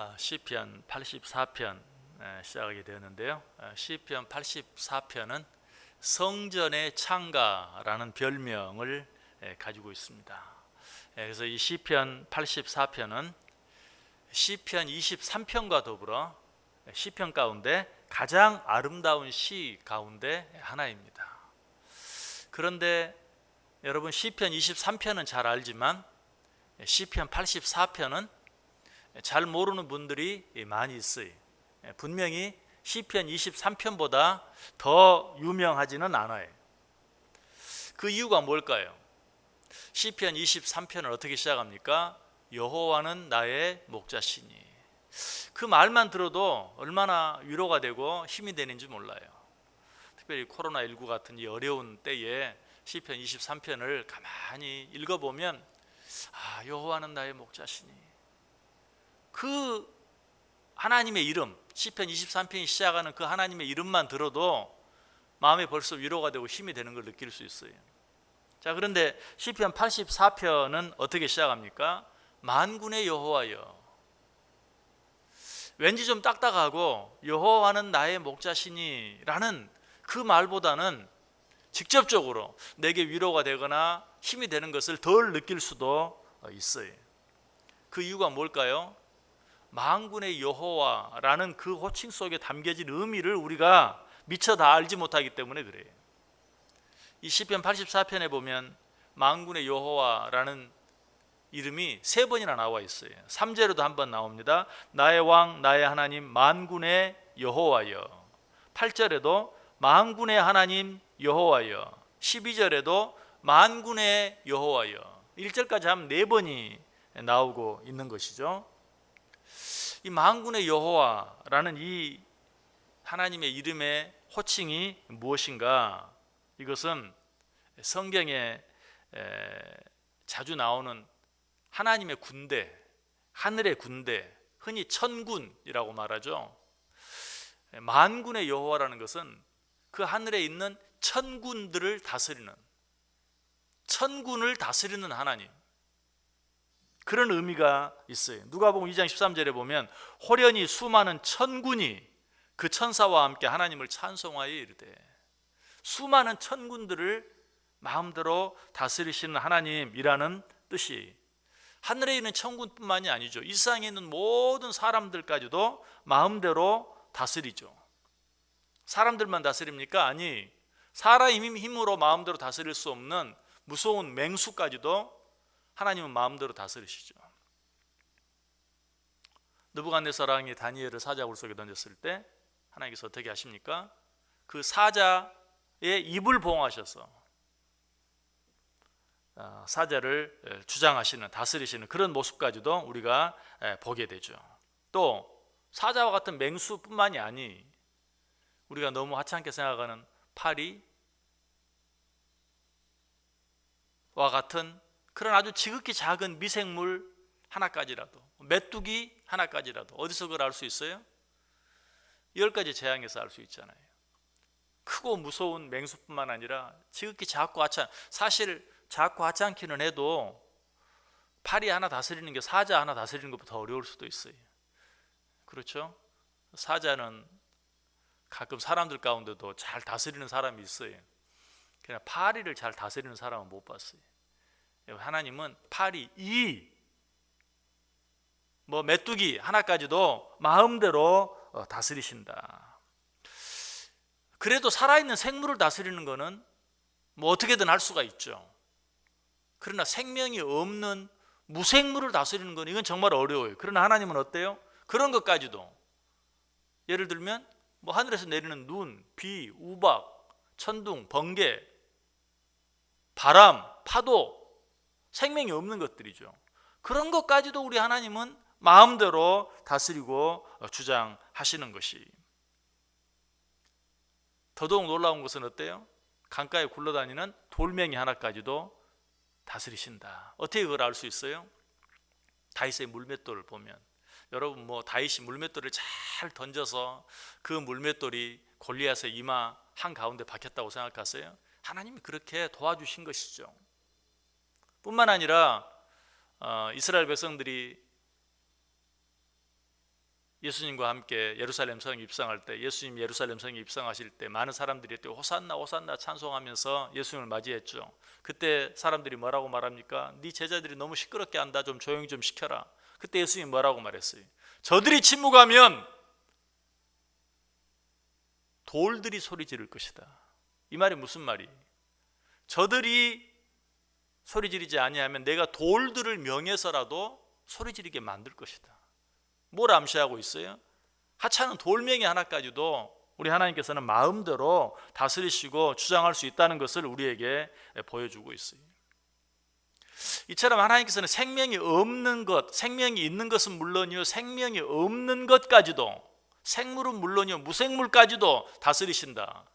아, 시편 84편 에, 시작하게 되었는데요. 아, 시편 84편은 성전의 창가라는 별명을 에, 가지고 있습니다. 에, 그래서 이 시편 84편은 시편 23편과 더불어 시편 가운데 가장 아름다운 시 가운데 하나입니다. 그런데 여러분 시편 23편은 잘 알지만 시편 84편은 잘 모르는 분들이 많이 있어요. 분명히 시편 23편보다 더 유명하지는 않아요. 그 이유가 뭘까요? 시편 23편을 어떻게 시작합니까? 여호와는 나의 목자시니. 그 말만 들어도 얼마나 위로가 되고 힘이 되는지 몰라요. 특별히 코로나 19 같은 이 어려운 때에 시편 23편을 가만히 읽어 보면 아 여호와는 나의 목자시니 그 하나님의 이름 시편 23편이 시작하는 그 하나님의 이름만 들어도 마음에 벌써 위로가 되고 힘이 되는 걸 느낄 수 있어요. 자 그런데 시편 84편은 어떻게 시작합니까? 만군의 여호와여. 왠지 좀 딱딱하고 여호와는 나의 목자시니라는 그 말보다는 직접적으로 내게 위로가 되거나 힘이 되는 것을 덜 느낄 수도 있어요. 그 이유가 뭘까요? 만군의 여호와라는 그 호칭 속에 담겨진 의미를 우리가 미처 다 알지 못하기 때문에 그래요. 이 시편 84편에 보면 만군의 여호와라는 이름이 세 번이나 나와 있어요. 3절에도 한 번 나옵니다. 나의 왕 나의 하나님 만군의 여호와여. 8절에도 만군의 하나님 여호와여. 12절에도 만군의 여호와여. 1절까지 하면 네 번이 나오고 있는 것이죠. 이 만군의 여호와라는 이 하나님의 이름의 호칭이 무엇인가? 이것은 성경에 자주 나오는 하나님의 군대, 하늘의 군대, 흔히 천군이라고 말하죠. 만군의 여호와라는 것은 그 하늘에 있는 천군들을 다스리는 천군을 다스리는 하나님. 그런 의미가 있어요. 누가복음 2장 13절에 보면 호련히 수많은 천군이 그 천사와 함께 하나님을 찬송하여 이르되 수많은 천군들을 마음대로 다스리시는 하나님이라는 뜻이 하늘에 있는 천군뿐만이 아니죠. 이 세상에 있는 모든 사람들까지도 마음대로 다스리죠. 사람들만 다스립니까? 아니, 사람의 힘으로 마음대로 다스릴 수 없는 무서운 맹수까지도 하나님은 마음대로 다스리시죠. 느부갓네살왕이 다니엘을 사자굴 속에 던졌을 때 하나님께서 어떻게 하십니까? 그 사자의 입을 봉하셔서 아, 사자를 주장하시는 다스리시는 그런 모습까지도 우리가 보게 되죠. 또 사자와 같은 맹수뿐만이 아니 우리가 너무 하찮게 생각하는 파리 와 같은 그런 아주 지극히 작은 미생물 하나까지라도 메뚜기 하나까지라도 어디서 그걸 알 수 있어요? 열 가지 재앙에서 알 수 있잖아요. 크고 무서운 맹수뿐만 아니라 지극히 작고 하찮 사실 작고 하찮기는 해도 파리 하나 다스리는 게 사자 하나 다스리는 것보다 어려울 수도 있어요. 그렇죠? 사자는 가끔 사람들 가운데도 잘 다스리는 사람이 있어요. 그냥 파리를 잘 다스리는 사람은 못 봤어요. 하나님은 파리 이, 뭐 메뚜기 하나까지도 마음대로 어, 다스리신다. 그래도 살아있는 생물을 다스리는 것은 뭐 어떻게든 할 수가 있죠. 그러나 생명이 없는 무생물을 다스리는 건 이건 정말 어려워요. 그러나 하나님은 어때요? 그런 것까지도 예를 들면 뭐 하늘에서 내리는 눈, 비, 우박, 천둥, 번개, 바람, 파도 생명이 없는 것들이죠. 그런 것까지도 우리 하나님은 마음대로 다스리고 주장하시는 것이 더더욱 놀라운 것은 어때요? 강가에 굴러다니는 돌멩이 하나까지도 다스리신다. 어떻게 그걸 알 수 있어요? 다윗의 물맷돌을 보면 여러분 뭐 다윗이 물맷돌을 잘 던져서 그 물맷돌이 골리앗의 이마 한 가운데 박혔다고 생각하세요? 하나님이 그렇게 도와주신 것이죠. 뿐만 아니라 어, 이스라엘 백성들이 예수님과 함께 예루살렘 성에 입성할 때 예수님 예루살렘 성에 입성하실 때 많은 사람들이 또 호산나 호산나 찬송하면서 예수님을 맞이했죠. 그때 사람들이 뭐라고 말합니까? 네 제자들이 너무 시끄럽게 한다. 좀 조용히 좀 시켜라. 그때 예수님 뭐라고 말했어요? 저들이 침묵하면 돌들이 소리 지를 것이다. 이 말이 무슨 말이? 저들이 소리 지르지 아니하면 내가 돌들을 명해서라도 소리 지르게 만들 것이다. 뭘 암시하고 있어요? 하찮은 돌멩이 하나까지도 우리 하나님께서는 마음대로 다스리시고 주장할 수 있다는 것을 우리에게 보여주고 있어요. 이처럼 하나님께서는 생명이 없는 것, 생명이 있는 것은 물론이요, 생명이 없는 것까지도 생물은 물론이요, 무생물까지도 다스리신다.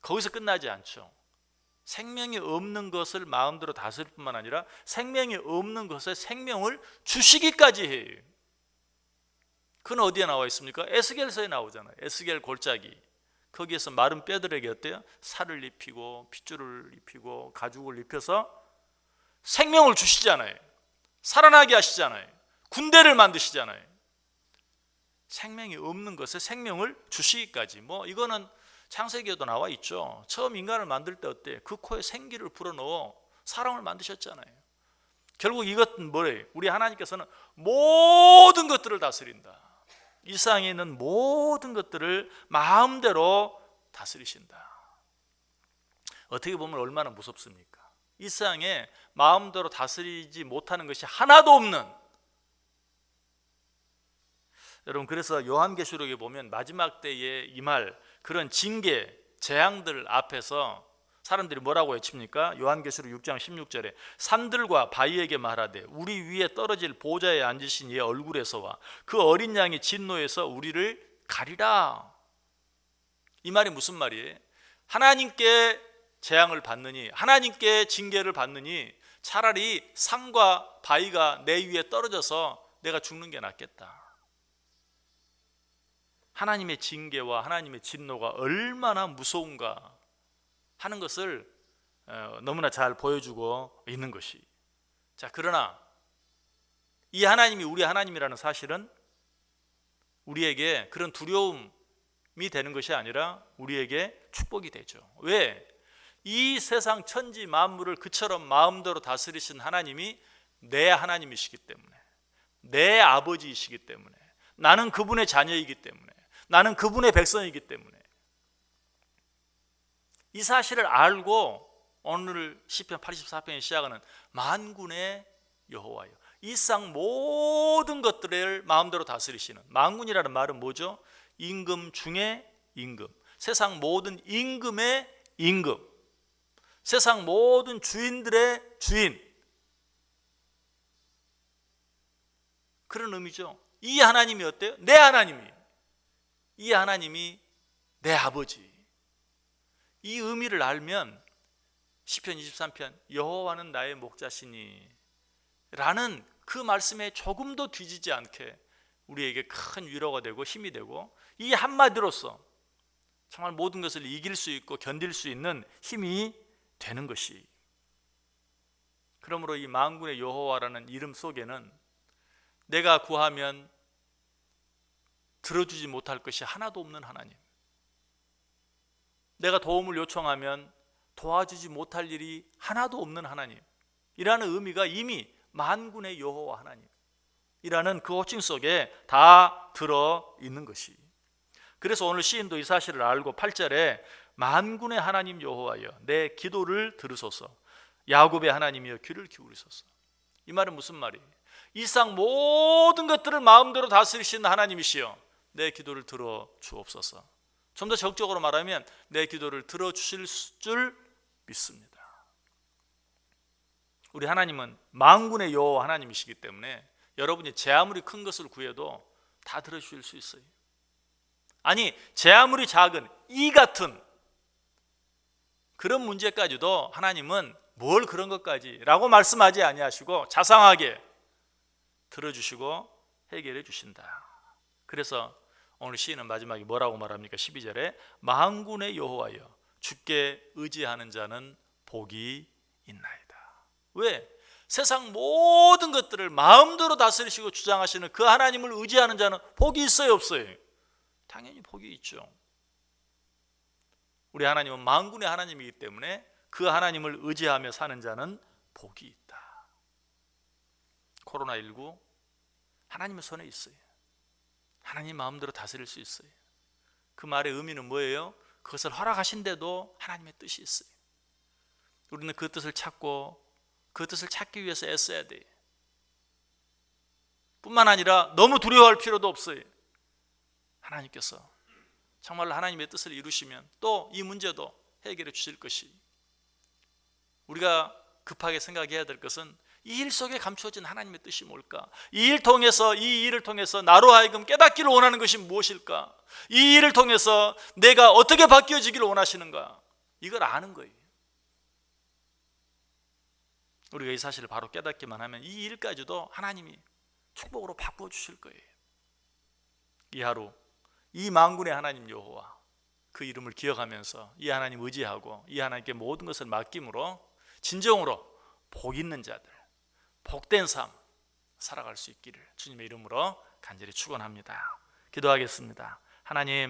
거기서 끝나지 않죠. 생명이 없는 것을 마음대로 다스릴 뿐만 아니라 생명이 없는 것에 생명을 주시기까지 해요. 그건 어디에 나와 있습니까? 에스겔서에 나오잖아요. 에스겔 골짜기. 거기에서 마른 뼈들에게 어때요? 살을 입히고 핏줄을 입히고 가죽을 입혀서 생명을 주시잖아요. 살아나게 하시잖아요. 군대를 만드시잖아요. 생명이 없는 것에 생명을 주시기까지. 뭐 이거는 창세기에도 나와 있죠. 처음 인간을 만들 때 어때? 그 코에 생기를 불어넣어 사람을 만드셨잖아요. 결국 이것은 뭐래요? 우리 하나님께서는 모든 것들을 다스린다. 이 세상에 있는 모든 것들을 마음대로 다스리신다. 어떻게 보면 얼마나 무섭습니까? 이 세상에 마음대로 다스리지 못하는 것이 하나도 없는 여러분 그래서 요한계시록에 보면 마지막 때에 임할 그런 징계 재앙들 앞에서 사람들이 뭐라고 외칩니까? 요한계시록 6장 16절에 산들과 바위에게 말하되 우리 위에 떨어질 보좌에 앉으신 이의 얼굴에서와 그 어린 양의 진노에서 우리를 가리라. 이 말이 무슨 말이에요? 하나님께 재앙을 받느니 하나님께 징계를 받느니 차라리 산과 바위가 내 위에 떨어져서 내가 죽는 게 낫겠다. 하나님의 징계와 하나님의 진노가 얼마나 무서운가 하는 것을 어, 너무나 잘 보여주고 있는 것이. 자, 그러나 이 하나님이 우리 하나님이라는 사실은 우리에게 그런 두려움이 되는 것이 아니라 우리에게 축복이 되죠. 왜? 이 세상 천지 만물을 그처럼 마음대로 다스리신 하나님이 내 하나님이시기 때문에 내 아버지이시기 때문에 나는 그분의 자녀이기 때문에 나는 그분의 백성이기 때문에 이 사실을 알고 오늘 시편 84편의 시작하는 만군의 여호와요. 이상 모든 것들을 마음대로 다스리시는 만군이라는 말은 뭐죠? 임금 중에 임금. 세상 모든 임금의 임금. 세상 모든 주인들의 주인. 그런 의미죠. 이 하나님이 어때요? 내 하나님이. 이 하나님이 내 아버지. 이 의미를 알면 시편 23편 여호와는 나의 목자시니 라는 그 말씀에 조금도 뒤지지 않게 우리에게 큰 위로가 되고 힘이 되고 이 한마디로서 정말 모든 것을 이길 수 있고 견딜 수 있는 힘이 되는 것이 그러므로 이 만군의 여호와라는 이름 속에는 내가 구하면 들어주지 못할 것이 하나도 없는 하나님 내가 도움을 요청하면 도와주지 못할 일이 하나도 없는 하나님. 이라는 의미가 이미 만군의 여호와 하나님. 이라는 그 호칭 속에 다 들어 있는 것이. 그래서 오늘 시인도 이 사실을 알고 8절에 만군의 하나님 여호와여 내 기도를 들으소서. 야곱의 하나님이여 귀를 기울이소서. 이 말은 무슨 말이에요? 이상 모든 것들을 마음대로 다스리시는 하나님이시여 내 기도를 들어 주옵소서. 좀 더 적극적으로 말하면 내 기도를 들어 주실 줄 믿습니다. 우리 하나님은 만군의 여호와 하나님이시기 때문에 여러분이 제 아무리 큰 것을 구해도 다 들어 주실 수 있어요. 아니 제 아무리 작은 이 같은 그런 문제까지도 하나님은 뭘 그런 것까지라고 말씀하지 아니하시고 자상하게 들어주시고 해결해 주신다. 그래서 오늘 시인은 마지막에 뭐라고 말합니까? 12절에 만군의 여호와여 주께 의지하는 자는 복이 있나이다. 왜? 세상 모든 것들을 마음대로 다스리시고 주장하시는 그 하나님을 의지하는 자는 복이 있어요, 없어요? 당연히 복이 있죠. 우리 하나님은 만군의 하나님이기 때문에 그 하나님을 의지하며 사는 자는 복이 있다. 코로나19 하나님의 손에 있어요. 하나님 마음대로 다스릴 수 있어요. 그 말의 의미는 뭐예요? 그것을 허락하신데도 하나님의 뜻이 있어요. 우리는 그 뜻을 찾고 그 뜻을 찾기 위해서 애써야 돼요. 뿐만 아니라 너무 두려워할 필요도 없어요. 하나님께서 정말로 하나님의 뜻을 이루시면 또 이 문제도 해결해 주실 것이 우리가 급하게 생각해야 될 것은 이 일 속에 감추어진 하나님의 뜻이 뭘까? 이 일 통해서 이 일을 통해서 나로 하여금 깨닫기를 원하는 것이 무엇일까? 이 일을 통해서 내가 어떻게 바뀌어지기를 원하시는가? 이걸 아는 거예요. 우리가 이 사실을 바로 깨닫기만 하면 이 일까지도 하나님이 축복으로 바꾸어 주실 거예요. 이 하루 이 만군의 하나님 여호와 그 이름을 기억하면서 이 하나님 의지하고 이 하나님께 모든 것을 맡김으로 진정으로 복 있는 자들 복된 삶 살아갈 수 있기를 주님의 이름으로 간절히 축원합니다. 기도하겠습니다. 하나님